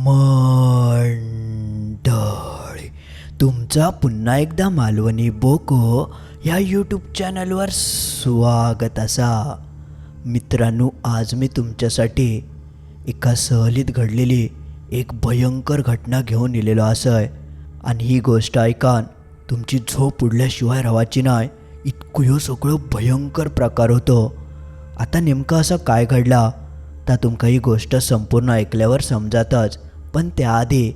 मंडळी तुमचा पुन्हा एकदा मालवणी बोको ह्या यूट्यूब चॅनलवर स्वागत असा. मित्रांनो आज मी तुमच्यासाठी एका सहलीत घडलेली एक भयंकर घटना घेऊन इलेलो असय. आणि ही गोष्ट ऐकान तुमची झोप उडल्याशिवाय रवाची नाही इतकं ह्यो सगळं भयंकर प्रकार होतो. आता नेमकं असं काय घडला? तर तुमका ही गोष्ट संपूर्ण ऐकल्यावर समजातच. पण त्याआधी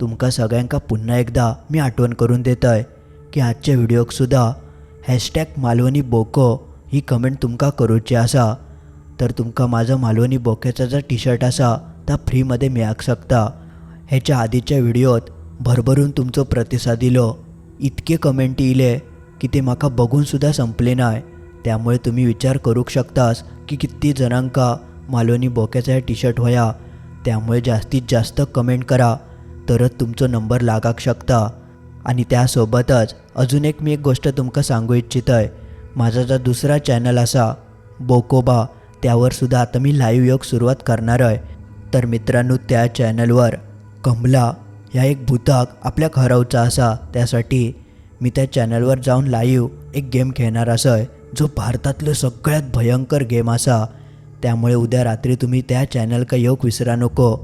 तुमका सगळ्यांका पुन्हा एकदा मी आठवण करून देतोय की आजच्या व्हिडिओक सुद्धा हॅशटॅग मालवणी बोको ही कमेंट तुमका करूची असा तर तुमका माझा मालवणी बोक्याचा जो टी शर्ट असा तर फ्रीमध्ये मिळाक शकता. ह्याच्या आधीच्या व्हिडिओत भरभरून तुमचो प्रतिसाद दिलो इतके कमेंट इले की ते म्हाका बघून सुद्धा संपले नाही त्यामुळे तुम्ही विचार करूक शकतास की किती जणांका मालवणी बोक्याचा हे टी शर्ट व्हाया त्यामुळे जास्तीत जास्त कमेंट करा. तरच तुमचो नंबर लागाक शकता. आणि त्यासोबतच अजून एक मी एक गोष्ट तुमकां सांगू इच्छितय. माझा जो दुसरा चॅनल असा बोकोबा त्यावर सुद्धा आता मी लाईव्ह योग सुरुवात करणार आहे. तर मित्रांनो त्या चॅनलवर कमला ह्या एक भूताक आपल्या हरवचा असा. त्यासाठी मी त्या चॅनलवर जाऊन लाईव्ह एक गेम खेळणार असं जो भारतातलं सगळ्यात भयंकर गेम असा. त्यामुळे उद्या रात्री तुम्ही त्या चॅनल का येऊक विसरा नको.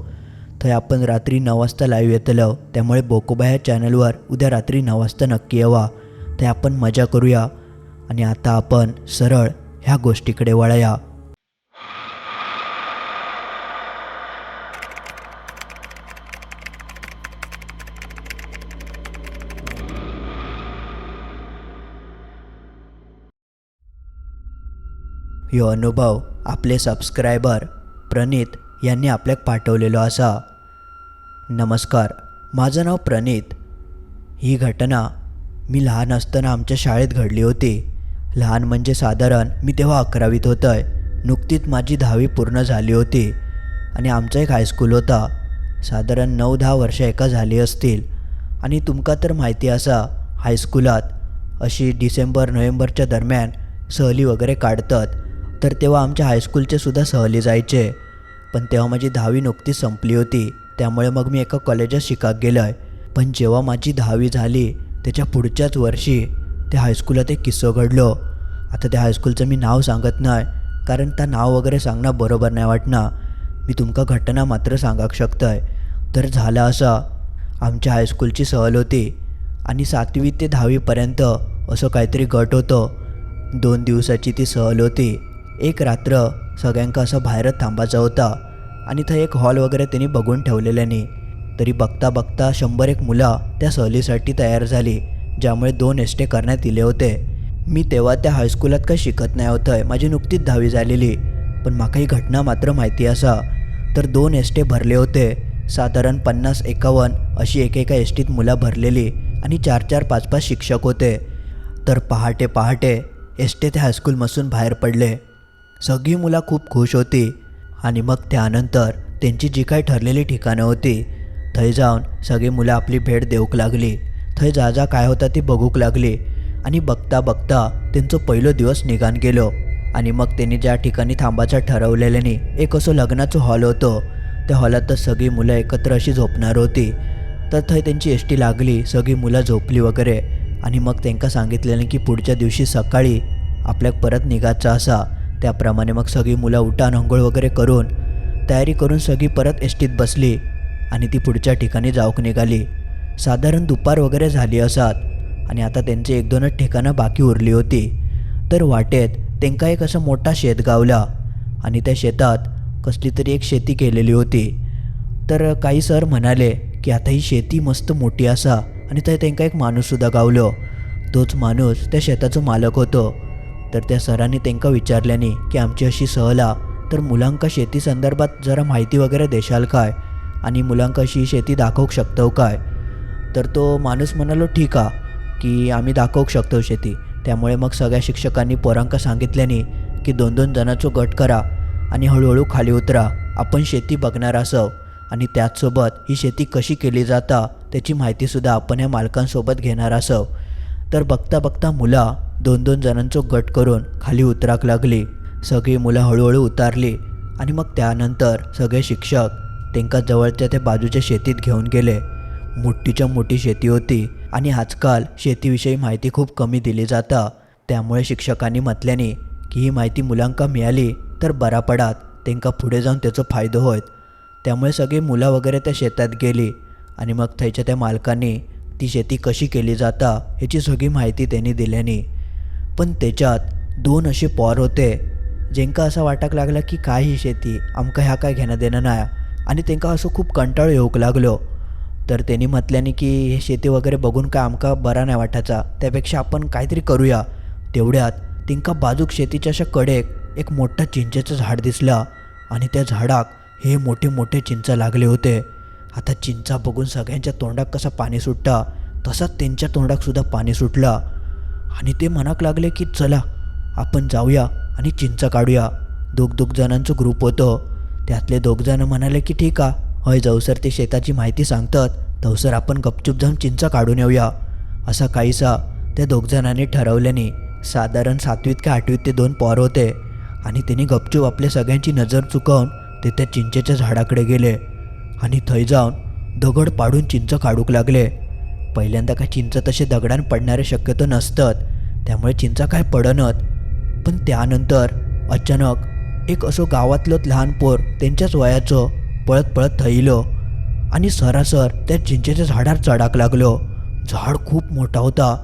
थंय आपण रात्री नऊ वाजता लाईव्ह येतलो. त्यामुळे बोकोबा ह्या चॅनलवर उद्या रात्री नऊ वाजता नक्की येवा. थं आपण मजा करूया. आणि आता आपण सरळ ह्या गोष्टीकडे वळया. ह्यो अनुभव आपले सबस्क्रायबर प्रणित यांनी आपल्याक पाठवलेलो असा नमस्कार माझं नाव प्रणित. ही घटना मी लहान असताना आमच्या शाळेत घडली होती. लहान म्हणजे साधारण मी तेव्हा अकरावीत होतंय. नुकतीच माझी दहावी पूर्ण झाली होती आणि आमचा एक हायस्कूल होता. साधारण नऊ दहा वर्ष एका झाली असतील. आणि तुमका तर माहिती असा हायस्कुलात अशी डिसेंबर नोव्हेंबरच्या दरम्यान सहली वगैरे काढतात. तर तेव्हा आमच्या हायस्कूलचे सुद्धा सहली जायचे. पण तेव्हा माझी दहावी नुकतीच संपली होती. त्यामुळे मग मी एका कॉलेजात शिकाक गेलो आहे पण जेव्हा माझी दहावी झाली त्याच्या पुढच्याच वर्षी त्या हायस्कूलात एक किस्सो घडलो. आता त्या हायस्कूलचं मी नाव सांगत नाही कारण त्या नाव वगैरे सांगणं बरोबर नाही वाटणार. मी तुमका घटना मात्र सांगाक शकतंय. तर झालं असा. आमच्या हायस्कूलची सहल होती आणि सातवी ते दहावीपर्यंत असं काहीतरी गट होतं. दोन दिवसाची ती सहल होती. एक रात्र सगळ्यांका असं बाहेरच थांबायचा होता आणि थंय एक हॉल वगैरे त्यांनी बघून ठेवलेल्यानी. तरी बघता बघता शंभर एक मुलं त्या सहलीसाठी तयार झाली ज्यामुळे दोन एस्टे करण्यात दिले होते. मी तेव्हा त्या हायस्कूलात काही शिकत नाही होतंय माझी नुकतीच दहावी झालेली. पण माका ही घटना मात्र माहिती असा. तर दोन एस्टे भरले होते. साधारण पन्नास एकावन्न अशी एकेका एसटीत मुलं भरलेली आणि चार चार पाच पाच शिक्षक होते. तर पहाटे पहाटे एसटे त्या हायस्कूलमधून बाहेर पडले. सगळी मुलं खूप खुश होती आणि मग त्यानंतर त्यांची जी काही ठरलेली ठिकाणं होती थंय जाऊन सगळी मुलं आपली भेट देऊक लागली. थंय जा जा काय होता ती बघूक लागली आणि बघता बघता त्यांचं पहिलं दिवस निघान गेलो आणि मग त्यांनी ज्या ठिकाणी थांबायचं ठरवलेल्याने एक असं लग्नाचं हॉल होतं. त्या हॉलात तर सगळी मुलं एकत्र अशी झोपणार होती. तर थंय त्यांची एस टी लागली सगळी मुलं झोपली वगैरे. आणि मग त्यांका सांगितलेलं की पुढच्या दिवशी सकाळी आपल्याक परत निघायचं असा. त्याप्रमाणे मग सगळी मुलं उठान अंघोळ वगैरे करून तयारी करून सगळी परत एस टीत बसली आणि ती पुढच्या ठिकाणी जाऊक निघाली. साधारण दुपार वगैरे झाली असत आणि आता त्यांचे एक दोनच ठिकाणं बाकी उरली होती. तर वाटेत त्यांका एक असं मोठा शेत गावला आणि त्या शेतात कसली तरी एक शेती केलेली होती. तर काही सर म्हणाले की आता ही शेती मस्त मोठी असा आणि तर त्यांका एक माणूससुद्धा गावलो. तोच माणूस त्या शेताचो मालक होतो. तर त्या सरांनी त्यांका विचारल्याने की आमची अशी सहला तर मुलांका शेती संदर्भात जरा माहिती वगैरे देशाल काय? आणि मुलांका अशी शेती दाखवू शकतो काय? तर तो माणूस म्हणालो ठीक आहे की आम्ही दाखवू शकतो शेती. त्यामुळे मग सगळ्या शिक्षकांनी पोरांका सांगितल्याने की दोन दोन जणांचो गट करा आणि हळूहळू खाली उतरा. आपण शेती बघणार असव आणि त्याचसोबत ही शेती कशी केली जाता त्याची माहितीसुद्धा आपण या मालकांसोबत घेणार असव. तर बघता बघता मुला दोन दोन जणांचो गट करून खाली उतराक लागली. सगळी मुलं हळूहळू उतारली आणि मग त्यानंतर सगळे शिक्षक त्यांका जवळच्या त्या बाजूच्या शेतीत घेऊन गेले. मोठीच्या मोठी शेती होती आणि आजकाल शेतीविषयी माहिती खूप कमी दिली जाता. त्यामुळे शिक्षकांनी म्हटल्याने की ही माहिती मुलांका मिळाली तर बरा पडात त्यांका पुढे जाऊन त्याचो फायदो होत. त्यामुळे सगळी मुलं वगैरे त्या शेतात गेली आणि मग थंयच्या त्या मालकांनी ती शेती कशी केली जाता ह्याची सगळी माहिती त्यांनी दिल्यानी पण त्याच्यात दोन असे पॉर होते जेंका असं वाटाक लागलं की काय ही शेती आमका ह्या काय घेणं देणं नाही आणि त्यांका असं खूप कंटाळ येऊक लागलो तर त्यांनी म्हटल्याने की हे शेती वगैरे बघून काय आमका बरा नाही वाटायचा. त्यापेक्षा आपण काहीतरी करूया. तेवढ्यात तिंका बाजूक शेतीच्या अशा कडेक एक मोठं चिंचेचं झाड दिसलं. आणि त्या झाडाक हे मोठे मोठे चिंच लागले होते. आता चिंचा बघून सगळ्यांच्या तोंडात कसं पाणी सुटतं तसाच त्यांच्या तोंडाकसुद्धा पाणी सुटलं. आणि ते मनाक लागले की चला आपण जाऊया आणि चिंच काढूया. दोघ दोघ जणांचं ग्रुप होतं. त्यातले दोघजणं म्हणाले की ठीक आहे हय जवसर ते शेताची माहिती सांगतात. तवसर आपण गपचूप जाऊन चिंच काढून येऊया. असा काहीसा त्या दोघजणांनी ठरवल्याने साधारण सातवीत का आठवीत ते दोन पॉर होते. आणि त्यांनी गपचूप आपल्या सगळ्यांची नजर चुकवून ते त्या चिंचेच्या झाडाकडे गेले. आणि थंय जाऊन दगड पाडून चिंच काढूक लागले. पहिल्यांदा काय चिंच तसे दगडान पडणारे शक्यतो नसतात त्यामुळे चिंचा काय पडनत. पण त्यानंतर अचानक एक असं गावातलं लहान पोर त्यांच्याच वयाचं पळत पळत थैलं आणि सरासर त्या चिंचेच्या झाडावर चढाक लागलो. झाड खूप मोठा होता.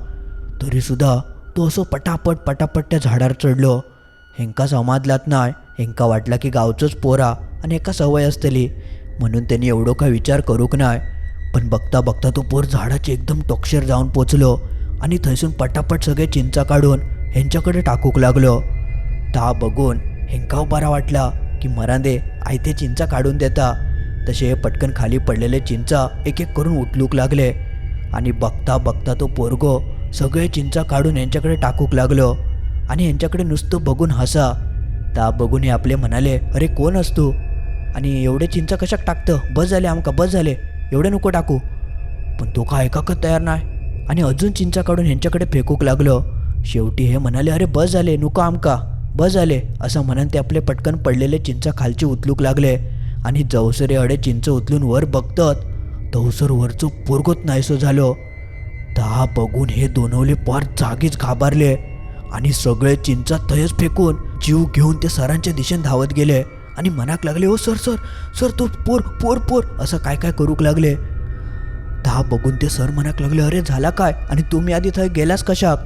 तरीसुद्धा तो असं पटापट पटापट त्या झाडावर चढलो. हेंका समाजलात नाही हेंका वाटला की गावचंच पोरा आणि एका सवय असतली. म्हणून त्यांनी एवढं काय विचार करूक नाही पण बघता बघता तो पोर झाडाचे एकदम टोक्षेर जाऊन पोचलो आणि थंयसून पटापट सगळे चिंचा काढून ह्यांच्याकडे टाकूक लागलो. ता बघून हेंकाव बरा वाटला की मरांदे आयते चिंचा काढून देता. तसे हे पटकन खाली पडलेले चिंचा एक एक करून उठलूक लागले. आणि बघता बघता तो पोरगो सगळे चिंचा काढून यांच्याकडे टाकूक लागलो. आणि यांच्याकडे नुसतं बघून हसा. ता बघून हे आपले म्हणाले अरे कोण असतो आणि एवढे चिंचा कशाक टाकतं? बस झाले आमका बस झाले. एवढे नको टाकू. पण तो का ऐकाकच तयार नाही. आणि अजून चिंचा काढून ह्यांच्याकडे फेकूक लागलं. शेवटी हे म्हणाले अरे बस झाले नुका आमका. बस झाले असं म्हणून ते आपले पटकन पडलेले चिंचा खालची उचलूक लागले. आणि जवसरे अडे चिंच उचलून वर बघतात. तवसर वरचं पोरगोत नाहीसो झालं. ता बघून हे दोनवले पार जागीच घाबरले. आणि सगळे चिंचा थयच फेकून जीव घेऊन ते सरांच्या दिशेने धावत गेले. आणि मनाक लागले ओ सर सर सर तो पोर पोर पोर. असं काय काय करूक लागले? दहा बघून ते सर मनाक लागले अरे झाला काय? आणि तुम्ही आधी थंय गेलास कशाक?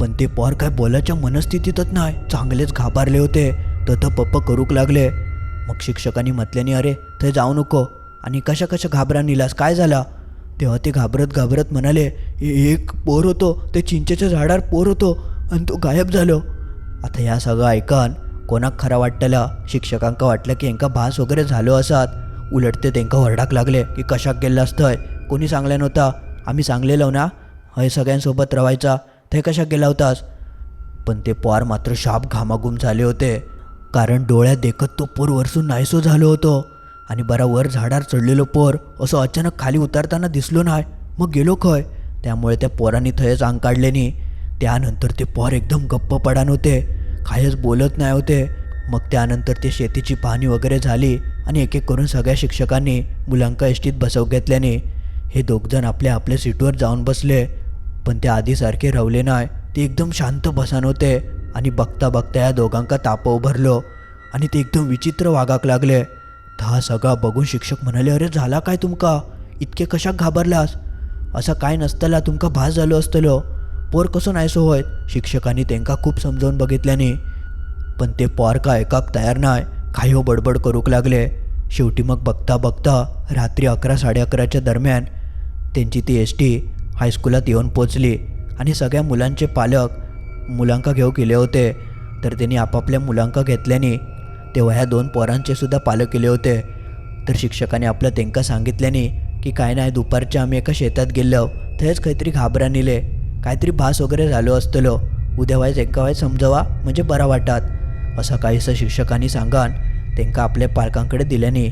पण ते पोर काय बोलायच्या मनस्थितीतच नाही चांगलेच घाबरले होते. तथ पप्प करूक लागले. मग शिक्षकांनी म्हटल्याने अरे थंय जाऊ नको. आणि कशा कशा घाबरा निलास? काय झाला? तेव्हा ते घाबरत घाबरत म्हणाले एक पोर होतो. ते चिंचेच्या झाडावर पोर होतो. आणि तो गायब झालो. आता या सगळं ऐकन कोणाक खरा वाटतला शिक्षकांका वाटलं की हेंका भास वगैरे झालो असात. उलट ते तेंका वरडाक लागले की कशाक गेला असतंय कोणी सांगले नव्हता. आम्ही सांगलेलो ना. हय सगळ्यांसोबत रवायचा. ते कशाक गेला होतास? पण ते पोर मात्र शाप घामाघूम झाले होते. कारण डोळ्यात देखत तो पोर वरसून नाहीसो झालो होतो. आणि बरा वर झाडावर चढलेलो पोर असं अचानक खाली उतरताना दिसलो नाही. मग गेलो खय? त्यामुळे त्या पोरांनी थयच अंग काढले नाही त्यानंतर ते पोर एकदम गप्प पडान होते. काहीच बोलत नाही होते. मग त्यानंतर ते शेतीची पाहणी वगैरे झाली आणि एक एक करून सगळ्या शिक्षकांनी मुलांका एसटीत बसव घेतल्याने. हे दोघजण आपल्या आपल्या सीटवर जाऊन बसले. पण ते आधीसारखे रवले नाही. ते एकदम शांत बसान होते आणि बघता बघता या दोघांका ताप उभरलो आणि ते एकदम विचित्र वागाक लागले. हा सगळा बघून शिक्षक म्हणाले अरे झाला काय तुमका? इतके कशाक घाबरलास? असं काय नसतला तुमका भास झालो असतलो. पोर कसं नायसो होय? शिक्षकांनी त्यांका खूप समजावून बघितल्याने. पण ते पोर का ऐकाक तयार नाही. काही हो बडबड करूक लागले. शेवटी मग बघता बघता रात्री अकरा साडे अकराच्या दरम्यान त्यांची ती एस टी हायस्कुलात येऊन पोचली आणि सगळ्या मुलांचे पालक मुलांका घेऊ गेले होते. तर त्यांनी आपापल्या मुलांका घेतल्याने तेव्हा ह्या दोन पोरांचे सुद्धा पालक केले होते. तर शिक्षकाने आपलं तेंका सांगितल्याने की काय नाही दुपारच्या आम्ही एका शेतात गेलो थंयच काहीतरी घाबरा नेले काहीतरी भास वगैरे झालो असतलो. उद्या वायज एका वायज समजवा म्हणजे बरा वाटात. असं काहीसं शिक्षकांनी सांगान तेंका आपल्या पालकांकडे दिल्याने.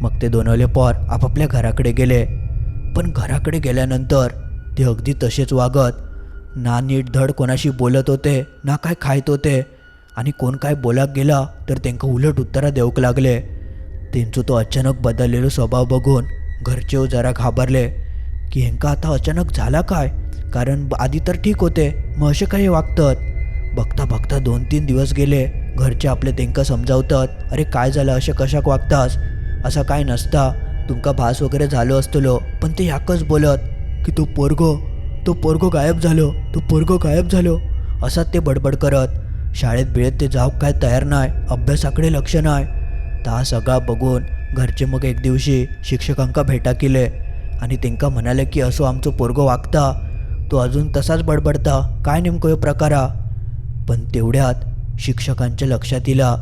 मग ते दोनवले पोर आपापल्या घराकडे गेले. पण घराकडे गेल्यानंतर ते अगदी तसेच वागत. ना नीट धड कोणाशी बोलत होते ना काय खायत होते. आणि कोण काय बोलाक गेला तर त्यांना उलट उत्तरं देऊक लागले. त्यांचो तो अचानक बदललेलो स्वभाव बघून घरचे जरा घाबरले. की हेंका आता अचानक झाला काय? कारण आधी तर ठीक होते मग असे काही वागतात. बघता बघता दोन तीन दिवस गेले घरचे आपले तेंका समजावतात अरे काय झालं? असे कशाक वागतास? असा काय नसता. तुमका भास वगैरे झालो असतलो पण ते याकच बोलत की तो पोरगो तो पोरगो गायब झालो तो पोरगो गायब झालो. असाच ते बडबड करत. शाळेत बिळेत ते जाऊ काय तयार नाही अभ्यासाकडे लक्ष नाही ता सगळा बघून घरचे मग एक दिवशी शिक्षकांका भेटा केले आणि तेंका म्हणाले की असो आमचो पोरगो वागता. तो अजून तसाच बडबडता काय नेमकं ह्यो प्रकार? पण तेवढ्यात शिक्षकांच्या लक्षात इला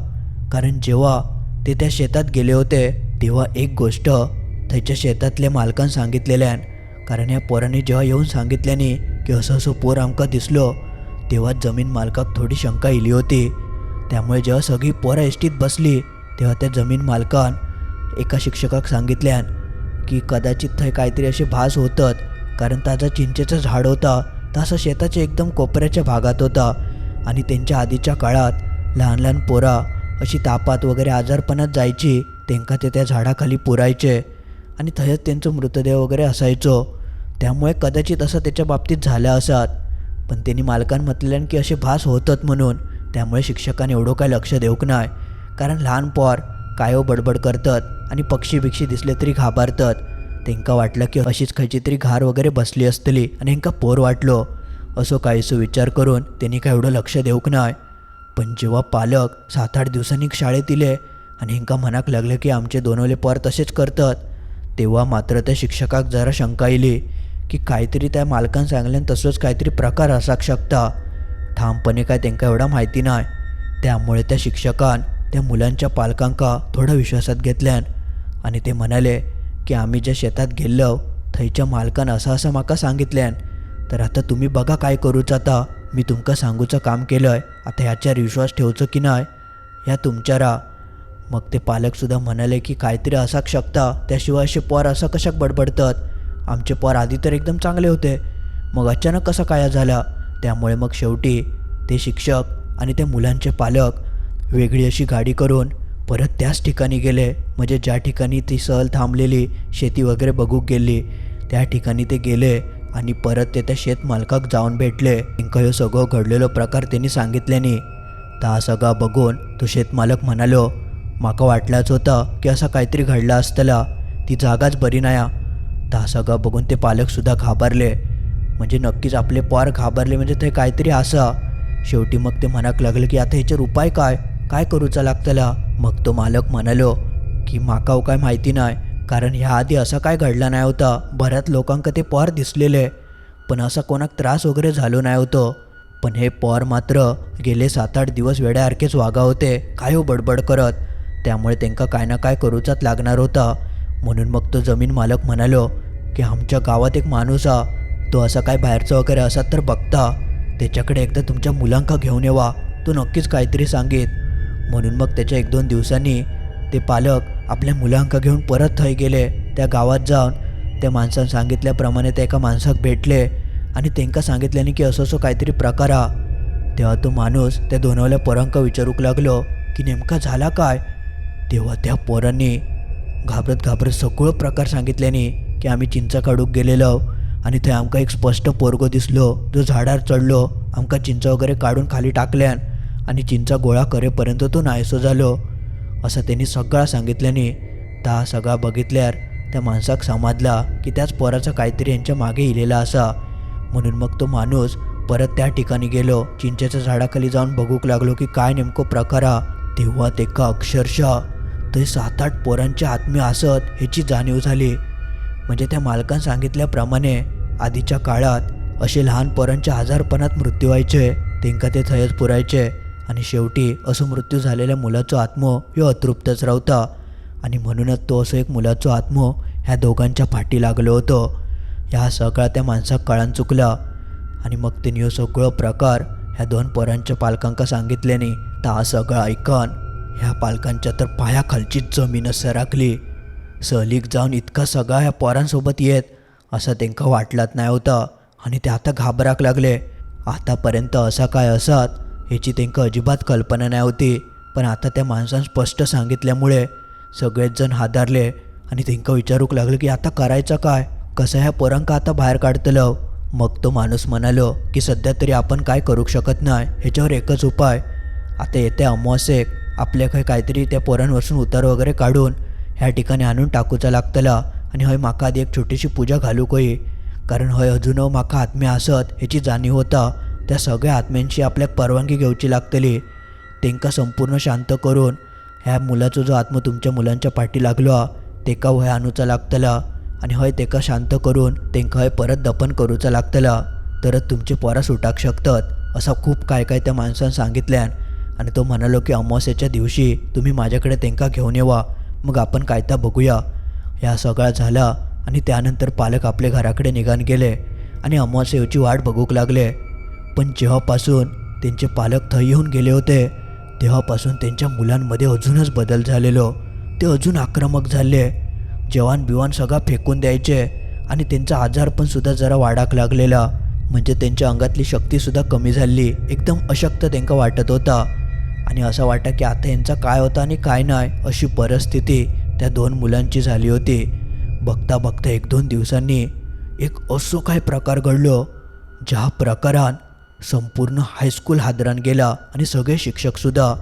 कारण जेव्हा ते त्या शेतात गेले होते तेव्हा एक गोष्ट त्याच्या शेतातल्या मालकान सांगितलेल्यान कारण या पोराने जेव्हा येऊन सांगितल्याने की असं असं पोर आमका दिसलो तेव्हा जमीन मालकाक थोडी शंका इली होती. त्यामुळे जेव्हा सगळी पोरं एसटीत बसली तेव्हा त्या जमीन मालकान एका शिक्षकाक सांगितल्यान की कदाचित थंय काहीतरी असे भास होतात कारण ताजा चिंचेचं झाड होता. तसा शेताच्या एकदम कोपऱ्याच्या भागात होता. आणि त्यांच्या आधीच्या काळात लहान लहान पोरा अशी तापात वगैरे आजारपणात जायची त्यांका ते त्या झाडाखाली पुरायचे. आणि थंयच त्यांचं मृतदेह वगैरे असायचो. त्यामुळे कदाचित असं त्याच्या बाबतीत झालं असत. पण त्यांनी मालकान म्हटल्यान की असे भास होतात म्हणून. त्यामुळे शिक्षकाने एवढं काय लक्ष देऊक नाही. कारण लहान पोर कायो बडबड करतात आणि पक्षी बिक्षी दिसले तरी घाबरतात. तेंका वाटलं की अशीच खंयची तरी घार वगैरे बसली असतली आणि हेंका पोर वाटलो. असो काहीसो विचार करून त्यांनी काय एवढं लक्ष देऊक नाय. पण जेव्हा पालक सात आठ दिवसांनी शाळेत इले आणि हेंका मनाक लागलं की आमचे दोनवले पोर तसेच करतात तेव्हा मात्र त्या शिक्षकाक जरा शंका येयली की काहीतरी त्या मालकान सांगल्यान तसंच काहीतरी प्रकार असाक शकता. ठामपणे काय तेंका एवढा माहिती नाही त्यामुळे त्या शिक्षकान त्या मुलांच्या पालकांका थोडं विश्वासात घेतल्यान आणि ते म्हणाले की आम्ही ज्या शेतात गेल्लो थंयच्या मालकान असं असं म्हाका सांगितल्यान तर आता तुम्ही बघा काय करूच आता. मी तुमका सांगूचं काम केलंय आता ह्याच्यावर विश्वास ठेवचो की नाही? ह्या तुमच्या रा मग ते पालकसुद्धा म्हणाले की काहीतरी असाक शकता त्याशिवाय असे पोर असं कशाक बडबडतात? आमचे पोर आधी तर एकदम चांगले होते. मग अचानक कसं काय झाला? त्यामुळे मग शेवटी ते शिक्षक आणि त्या मुलांचे पालक वेगळी अशी गाडी करून परत त्याच ठिकाणी गेले. म्हणजे ज्या ठिकाणी ती सहल थांबलेली शेती वगैरे बघूक गेली त्या ठिकाणी ते गेले आणि परत ते त्या शेतमालकाक जाऊन भेटले. इंका ह्यो सगळं घडलेलो प्रकार त्यांनी सांगितल्यानी ता सगळा बघून तो शेतमालक म्हणालो माका वाटलाच होतं की असं काहीतरी घडलं असतला ती जागाच बरी नाया. ता सगळं बघून ते पालकसुद्धा घाबरले. म्हणजे नक्कीच आपले पार घाबरले म्हणजे ते काहीतरी असा. शेवटी मग ते म्हणाक लागलं की आता ह्याच्यावर उपाय काय? काय करूचा लागतला? मग तो मालक म्हणालो की माका काय माहिती नाही कारण ह्या आधी असं काय घडलं नाही होता. बऱ्याच लोकांका ते पोर दिसलेले पण असा कोणाक त्रास वगैरे झालो नाही होतो. पण हे पोर मात्र गेले सात आठ दिवस वेड्यासारखेच वागा होते काय हो बडबड करत. त्यामुळे त्यांका काय ना काय करूचाच लागणार होता. म्हणून मग तो जमीन मालक म्हणालो की आमच्या गावात एक माणूस हा तो असा काय बाहेरचा वगैरे असा तर बघता. त्याच्याकडे एकदा तुमच्या मुलांका घेऊन येवा. तो नक्कीच काहीतरी सांगेत म्हणून मग त्याच्या एक दोन दिवसांनी ते पालक आपल्या मुलांका घेऊन परत थंय गेले. त्या गावात जाऊन त्या माणसानं सांगितल्याप्रमाणे त्या एका माणसाक भेटले आणि त्यांना सांगितल्याने की असं असं काहीतरी प्रकार हा. तेव्हा तो माणूस त्या दोनवल्या पोरांका विचारूक लागलो की नेमका झाला काय? तेव्हा त्या पोरांनी घाबरत घाबरत सगळं प्रकार सांगितल्याने की आम्ही चिंचा काढूक गेलेलो आणि थंय आमका एक स्पष्ट पोरगो दिसलो. जो झाडार चढलो. आमका चिंचा वगैरे काढून खाली टाकल्यान आणि चिंचा गोळा करेपर्यंत तो नायसो झालो असं त्यांनी सगळा सांगितल्याने ता सगळा बघितल्यार त्या माणसाक समाजला की त्याच पोराचा काहीतरी यांच्या मागे इलेला असा. म्हणून मग तो माणूस परत त्या ठिकाणी गेलो चिंचेच्या झाडाखाली जाऊन बघूक लागलो की काय नेमकं प्रकार हा. तेव्हा ते का अक्षरशः ते सात आठ पोरांच्या आत्मे असत ह्याची जाणीव झाली. म्हणजे त्या मालकान सांगितल्याप्रमाणे आधीच्या काळात असे लहान पोरांच्या आजारपणात मृत्यू व्हायचे त्यांका ते थयच पुरायचे. आणि शेवटी असं मृत्यू झालेल्या मुलाचो आत्मो ह्यो अतृप्तच रावता. आणि म्हणूनच तो असो एक मुलाचो आत्मो ह्या दोघांच्या पाठी लागलो होतो. ह्या सगळा त्या माणसाक कळान चुकला. आणि मग तिने ह्यो सगळो प्रकार ह्या दोन पोरांच्या पालकांका सांगितल्याने ता सगळं ऐकन. ह्या पालकांच्या तर पायाखालचीच जमीनच सराकली सहलीक जाऊन इतका सगळा ह्या पोरांसोबत येत असं त्यांना वाटलाच नाही होता. आणि ते आता घाबराक लागले. आतापर्यंत असा काय असत? ह्याची त्यांना अजिबात कल्पना नाही होती. पण आता त्या माणसानं स्पष्ट सांगितल्यामुळे सगळेच जण हादारले आणि त्यांना विचारूक लागले की आता करायचं काय? कसं ह्या पोरांका आता बाहेर काढतलं? मग तो माणूस म्हणालो की सध्या तरी आपण काय करू शकत नाही ह्याच्यावर एकच उपाय. आता येत्या अमावस्येक आपल्या काही काहीतरी त्या पोरांवरसून उतार वगैरे काढून ह्या ठिकाणी आणून टाकूचा लागतला आणि हय म्हाका आधी एक छोटीशी पूजा घालूक होई. कारण हय अजून म्हाका आत्म्या आसत ह्याची जाणीव होता. त्या सगळ्या आत्म्यांची आपल्याक परवानगी घेवची लागतली. तेंका संपूर्ण शांत करून ह्या मुलाचो जो आत्म तुमच्या मुलांच्या पाठी लागलो हा, तेका हय आणूचा लागतला आणि हय तेका शांत करून तेंका हय परत दफन करूचा लागतला. तरच तुमचे पोरा सुटाक शकतात असं खूप काय काय त्या माणसानं सांगितल्यान. आणि तो म्हणालो की अमावस्याच्या दिवशी तुम्ही माझ्याकडे तेंका घेऊन येवा मग आपण काय त्या बघूया. ह्या सगळा झाला आणि त्यानंतर पालक आपल्या घराकडे निघान गेले आणि अमावस्येची वाट बघूक लागले. पण जेव्हापासून त्यांचे पालक थंय येऊन गेले होते तेव्हापासून त्यांच्या मुलांमध्ये अजूनच बदल झालेलो. ते अजून आक्रमक झाले. जेवण बिवान सगळा फेकून द्यायचे आणि त्यांचा आजार पण सुद्धा जरा वाढाक लागलेला. म्हणजे त्यांच्या अंगातली शक्तीसुद्धा कमी झाली. एकदम अशक्त त्यांना वाटत होता. आणि असं वाटा की आता यांचा काय होता आणि काय नाही अशी परिस्थिती त्या दोन मुलांची झाली होती. बघता बघता एक दोन दिवसांनी एक असो काय प्रकार घडलो ज्या प्रकारान संपूर्ण हायस्कूल हादरान गेला आणि सगळे शिक्षकसुद्धा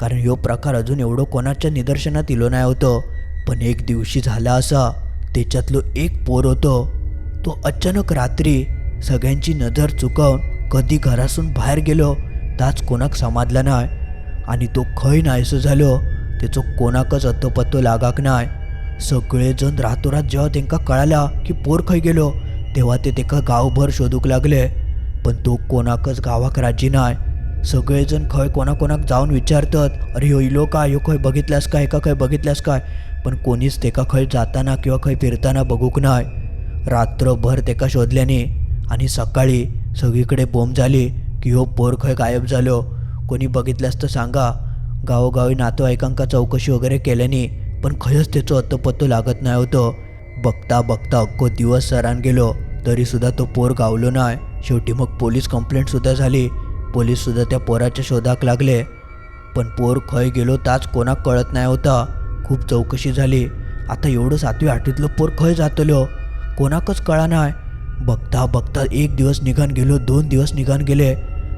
कारण ह्यो प्रकार अजून एवढं कोणाच्या निदर्शनात इलो नाही होतं. पण एक दिवशी झाला असा त्याच्यातलो एक पोर होतो. तो अचानक रात्री सगळ्यांची नजर चुकवून कधी घरासून बाहेर गेलो ताच कोणाक समाधला नाही. आणि तो खंय नाहीसो झालो त्याचो कोणाकच अत्तोपत्तो लागाक नाही. सगळेजण रातोरात जेव्हा त्यांना कळाला की पोर खंय गेलो तेव्हा ते तेका गावभर शोधूक लागले. पण तो कोणाकच गावाक राजी नाय. सगळेजण खंय कोणाकोणाक जाऊन विचारतात अरे ह्यो इलो काय? ह्यो खंय बघितल्यास काय? एका खंय बघितल्यास काय? पण कोणीच तेका खंय जाताना किंवा खंय फिरताना बघूक नाय. रात्रभर तेका शोधल्याने आणि सकाळी सगळीकडे बोंब झाली की ह्यो पोर खंय गायब झालो. कोणी बघितल्यास तर सांगा गावोगावी नातेवाईकांका चौकशी वगैरे केल्याने पण खयच त्याचं अत्तपत्तो लागत नाही होतं. बघता बघता अख्खो दिवस सरान गेलो तरीसुद्धा तो पोर गावलो नाही शेवटी मग पोलीस कंप्लेंटसुद्धा झाली. पोलीससुद्धा त्या पोराच्या शोधाक लागले. पण पोर खंय गेलो ताच कोणाक कळत नाही होता. खूप चौकशी झाली. आता एवढं सातवी आठवीतलं पोर खंय जातलो? कोणाकच कळा नाही बघता बघता एक दिवस निघान गेलो दोन दिवस निघान गेले.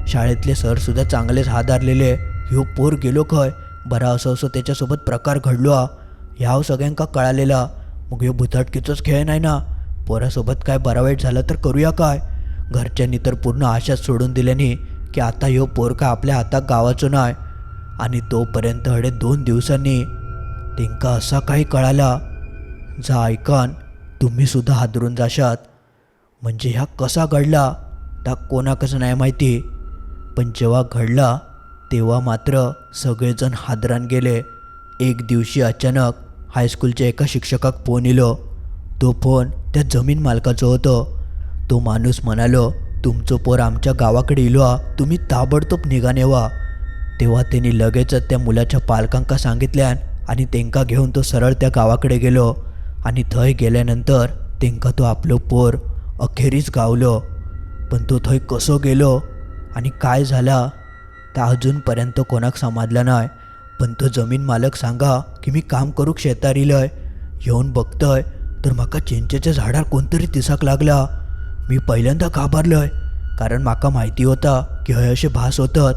शाळेतले सरसुद्धा चांगलेच हादारलेले ह्यो पोर गेलो खंय? बरा असं असं त्याच्यासोबत प्रकार घडलो. हा ह्याव सगळ्यांका कळालेला. मग ह्यो भुताटकीचोच खेळ नाही ना? पोरासोबत काय बरा वाईट झालं तर करूया काय? घरच्यांनी तर पूर्ण आशाच सोडून दिल्याने की आता ह्यो पोरका आपल्या हातात गावाचो नाही आणि तोपर्यंत हडे दोन दिवसांनी तेंका असा काही कळाला जा ऐकान तुम्हीसुद्धा हादरून जाशात. म्हणजे ह्या कसा घडला त्या कोणाकसं नाही माहिती. पण जेव्हा घडला तेव्हा मात्र सगळेजण हादरान गेले. एक दिवशी अचानक हायस्कूलच्या एका शिक्षकाक फोन इलो. तो फोन त्या जमीन मालकाचो होतो. तो माणूस म्हणालो तुमचो पोर आमच्या गावाकडे इलो आ तुम्ही ताबडतोब निघान नेवा. तेव्हा त्यांनी लगेचच त्या मुलाच्या पालकांका सांगितल्यान आणि तेंका घेऊन तो सरळ त्या गावाकडे गेलो. आणि थंय गेल्यानंतर तेंका तो आपलो पोर अखेरीच गावलो. पण तो थंय कसो गेलो आणि काय झाला तर अजूनपर्यंत कोणाक समाजला नाही पण तो जमीन मालक सांगा की मी काम करूक शेतार इलय. येऊन बघतय तर म्हाका चिंचेच्या झाडार कोणतरी दिसाक लागला. मी पहिल्यांदा घाबरलोय. कारण म्हाका माहिती होता की हय असे भास होतात.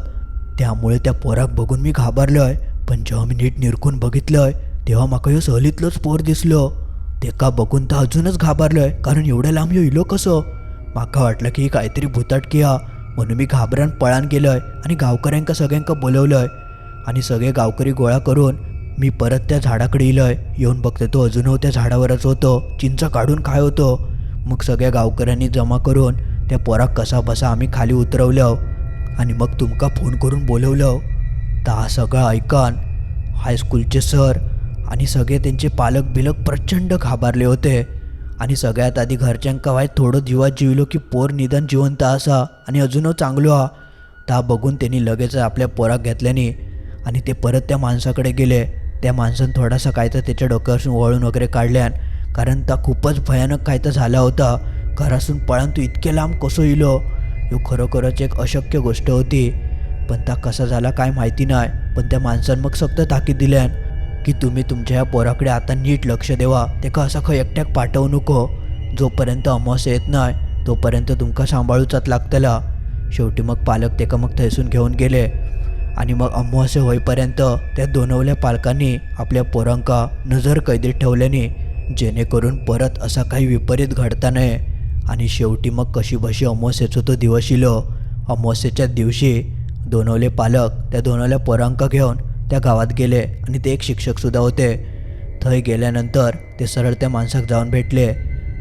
त्यामुळे त्या पोराक बघून मी घाबरलोय. पण जेव्हा मी नीट निरखून बघितलंय तेव्हा म्हाका ह्यो सहलीतलोच पोर दिसलो. तेका बघून तर अजूनच घाबरलोय कारण एवढ्या लांब ह्यो इलो कसो? म्हाका वाटलं की काहीतरी भुताटकी हा म्हणून मी घाबरान पळान गेलोय आणि गावकऱ्यांका सगळ्यांका बोलवलंय. आणि सगळे गावकरी गोळा करून मी परत त्या झाडाकडे इलोय. येऊन बघते तो अजूनही त्या झाडावरच होतो. चिंच काढून खाय होतो. मग सगळ्या गावकऱ्यांनी जमा करून त्या पोराक कसा बसा आम्ही खाली उतरवलं आणि मग तुमका फोन करून बोलवलं. तर हा सगळं ऐकान हायस्कूलचे सर आणि सगळे त्यांचे पालक बिलक प्रचंड घाबरले होते. आणि सगळ्यात आधी घरच्यांका वाईट थोडं जीवात जिवलो की पोर निदान जिवंत असा आणि अजूनच चांगलो हा. ता बघून त्यांनी लगेच आपल्या पोराक घेतल्याने आणि ते परत त्या माणसाकडे गेले. त्या माणसानं थोडासा काय तर त्याच्या डोक्यावरून वळून वगैरे काढल्यान कारण त्या खूपच भयानक काय तर झाला होता. घरासून पळून तू इतके लांब कसो इलो ह्यो खरोखरच एक अशक्य गोष्ट होती. पण त्या कसा झाला काय माहिती नाही. पण त्या माणसानं मग सक्त ताकीद दिल्यान की तुम्ही तुमच्या या पोराकडे आता नीट लक्ष देवा. तेका असा खंय एकट्याक पाठवू नको. जोपर्यंत अमावस येत नाही तोपर्यंत तुमका सांभाळूचाच लागतला. शेवटी मग पालक तेका मग थंयसून घेऊन गेले. आणि मग अमावस्या होईपर्यंत त्या दोनवल्या पालकांनी आपल्या पोरांका नजर कैदीत ठेवल्याने जेणेकरून परत असा काही विपरीत घडता नये. आणि शेवटी मग कशी बशी तो दिवस इलो. अमावस्येच्या दिवशी दोनवले पालक त्या दोनवल्या पोरांका घेऊन त्या गावात गेले आणि ते एक शिक्षकसुद्धा होते. थंय गेल्यानंतर ते सरळ त्या माणसाक जाऊन भेटले.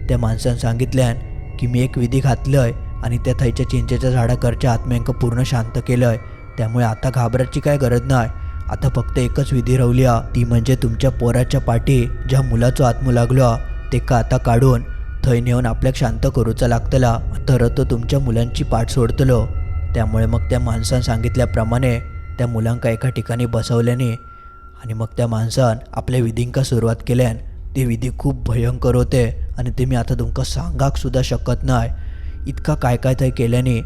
त्या माणसानं सांगितल्यान की मी एक विधी घातलंय आणि त्या थंयच्या चिंचेच्या झाडाकडच्या आत्म्यांक पूर्ण शांत केलंय. त्यामुळे आता घाबरायची काय गरज नाही आता फक्त एकच विधी रावली ती म्हणजे तुमच्या पोराच्या पाठी ज्या मुलाचो आत्मू लागलो ते तेका आता काढून थंय नेऊन आपल्याक शांत करूचा लागतला. तर तो तुमच्या मुलांची पाठ सोडतलो. त्यामुळे मग त्या माणसानं सांगितल्याप्रमाणे त्या मुलांका एका ठिकाणी बसवल्याने आणि मग त्या माणसान आपल्या विधींका सुरुवात केल्यान ते विधी खूप भयंकर होते. आणि ते मी आता तुमका सांगाक सुद्धा शकत नाही. इतका काय काय थंय केल्याने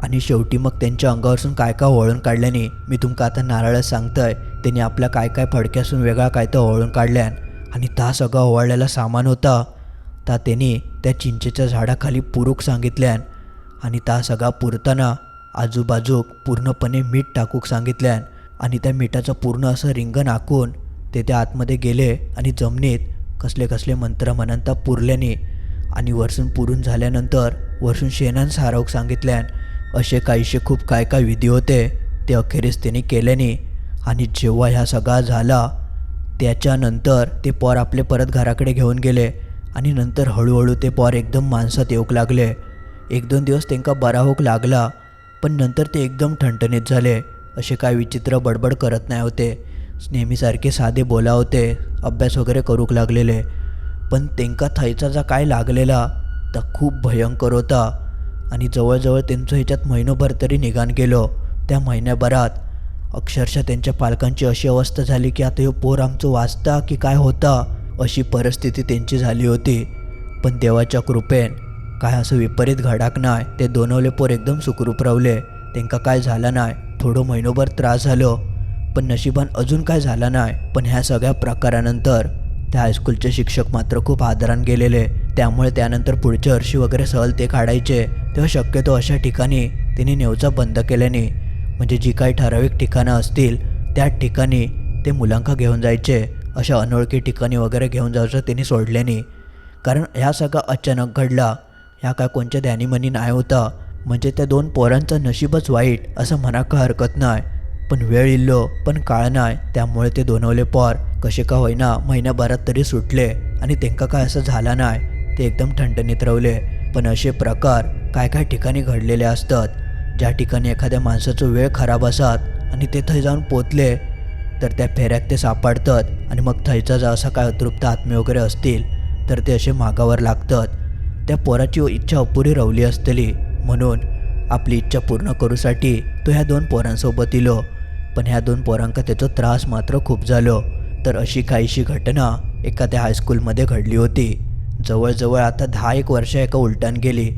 आणि शेवटी मग त्यांच्या अंगावरसून काय काय वळून काढल्याने मी तुमका आता नारळच सांगतंय. त्याने आपल्या काय काय फडक्यासून वेगळा काय तर वळून काढल्यान आणि ता सगळा ओवाळलेला सामान होता. ता त्यांनी त्या चिंचेच्या झाडाखाली पुरूक सांगितल्यान आणि ता सगळा पुरताना आजूबाजूक पूर्णपणे मीठ टाकूक सांगितल्यान आणि त्या मिठाचं पूर्ण असं रिंगण आखून ते त्या आतमध्ये गेले आणि जमिनीत कसले कसले मंत्र म्हणता पुरल्याने आणि वरसून पुरून झाल्यानंतर वरसून शेणान सारवक सांगितल्यान असे काहीसे खूप काय काय विधी होते ते अखेरीस त्यांनी केल्याने. आणि जेव्हा ह्या सगळा झाला त्याच्यानंतर ते पोर आपले परत घराकडे घेऊन गेले. आणि नंतर हळूहळू ते पोर एकदम माणसात येऊक लागले. एक दोन दिवस त्यांका बरा होऊक लागला पण नंतर ते एकदम ठणठणीत झाले. असे काय विचित्र बडबड करत नाही होते. नेहमीसारखे साधे बोला होते अभ्यास वगैरे करूक लागलेले. पण त्यांका थैचा जा काय लागलेला तर खूप भयंकर होता. आणि जवळजवळ त्यांचं ह्याच्यात महिनोभर तरी निघान गेलो त्या महिन्याभरात अक्षरशः त्यांच्या पालकांची अशी अवस्था झाली की आता हे पोर आमचं वाचता की काय होता अशी परिस्थिती त्यांची झाली होती. पण देवाच्या कृपेन काय असं विपरीत घडाक नाही ते दोनवले पोर एकदम सुखरूप रावले. त्यांका काय झालं नाही थोडं महिनोभर त्रास झालो. पण नशिबान अजून काय झालं नाही पण ह्या सगळ्या प्रकारानंतर त्या हायस्कूलचे शिक्षक मात्र खूप आदरान गेलेले. त्यामुळे त्यानंतर पुढच्या वर्षी वगैरे सहल ते काढायचे. तेव्हा शक्यतो अशा ठिकाणी तिने नेवचा बंद केल्याने म्हणजे जी काही ठराविक ठिकाणं असतील त्या ठिकाणी ते मुलांका घेऊन जायचे. अशा अनोळखी ठिकाणी वगैरे घेऊन जायचं तिने सोडल्याने. कारण ह्या सगळा अचानक घडला. ह्या काय कोणच्या ध्यानीमनी नाही होता. म्हणजे त्या दोन पोरांचं नशीबच वाईट असं म्हणा का हरकत नाही. पण वेळ इल्लो पण काळ नाही. त्यामुळे ते दोनवले पोर कसे का होईना महिन्याभरात तरी सुटले आणि त्यांका काय असं झाला नाय ते एकदम ठणठणीत रवले पण असे प्रकार काय काय ठिकाणी घडलेले असतात? ज्या ठिकाणी एखाद्या माणसाचं वेळ खराब असतात आणि ते थंय जाऊन पोचले तर त्या फेऱ्यात ते सापडतात आणि मग थंयचा जर असा काय अतृप्त आत्मे वगैरे असतील तर ते असे मागावर लागतात. त्या पोराची इच्छा अपुरी रवली असतली. म्हणून आपली इच्छा पूर्ण करूसाठी तो ह्या दोन पोरांसोबत इलो. पण ह्या दोन पोरांका त्याचा त्रास मात्र खूप झालो. तर अशी काहीशी घटना एका त्या हायस्कूलमध्ये घडली होती. जवळजवळ आता दहा एक वर्ष एका उलटान गेली.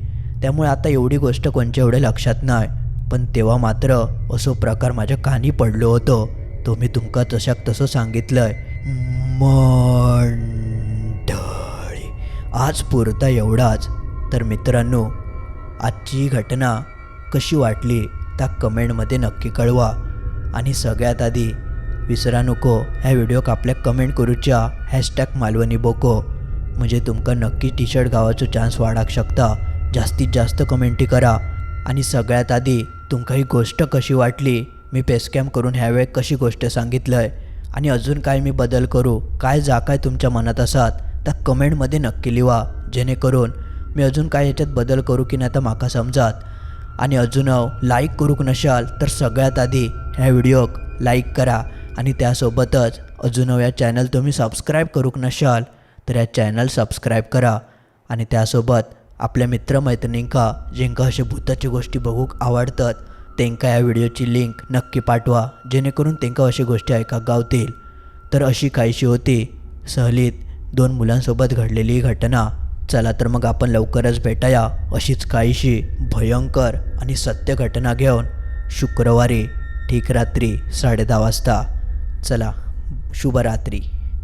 त्यामुळे आता एवढी गोष्ट कोणच्या एवढ्या लक्षात नाही. पण तेव्हा मात्र असो प्रकार माझ्या कानी पडलो होतो. तो मी तुमका तशाक तसं सांगितलंय. मंडळी आज पुरता एवढाच. तर मित्रांनो आजची घटना कशी वाटली त्या कमेंटमध्ये नक्की कळवा. आणि सगळ्यात आधी विसरा नको. ह्या व्हिडिओक आपल्या कमेंट करूच्या. हॅशटॅग मालवणी बोको. म्हणजे तुमका नक्की टी शर्ट गावाचो चान्स वाढाक शकता. जास्तीत जास्त कमेंटी करा. आणि सगळ्यात आधी तुमका ही गोष्ट कशी वाटली? मी पेस्कॅम करून ह्यावेळी कशी गोष्ट सांगितलंय? आणि अजून काय मी बदल करू? काय जा काय तुमच्या मनात असात? त्या कमेंटमध्ये नक्की लिवा. जेणेकरून मी अजून काय याच्यात बदल करू की नाही तर माका समजात. आणि अजून लाईक करूक नशाल तर सगळ्यात आधी ह्या व्हिडिओक लाईक करा. आणि त्यासोबतच अजून या चॅनल तुम्ही सबस्क्राईब करूक नशाल तर या चॅनल सबस्क्राईब करा. आणि त्यासोबत आपल्या मित्रमैत्रिणींका जेंका अशा भूताची गोष्टी बघूक आवडतात तेंका या व्हिडिओची लिंक नक्की पाठवा जेणेकरून तेंका अशी गोष्टी ऐका गावतील. तर अशी काहीशी होती सहलीत दोन मुलांसोबत घडलेली ही घटना. चला तर मग आपण लवकरच भेटाया अशीच काहीशी भयंकर आणि सत्य घटना घेऊन शुक्रवारी ठीक रात्री साडेदहा वाजता. चला शुभरात्री.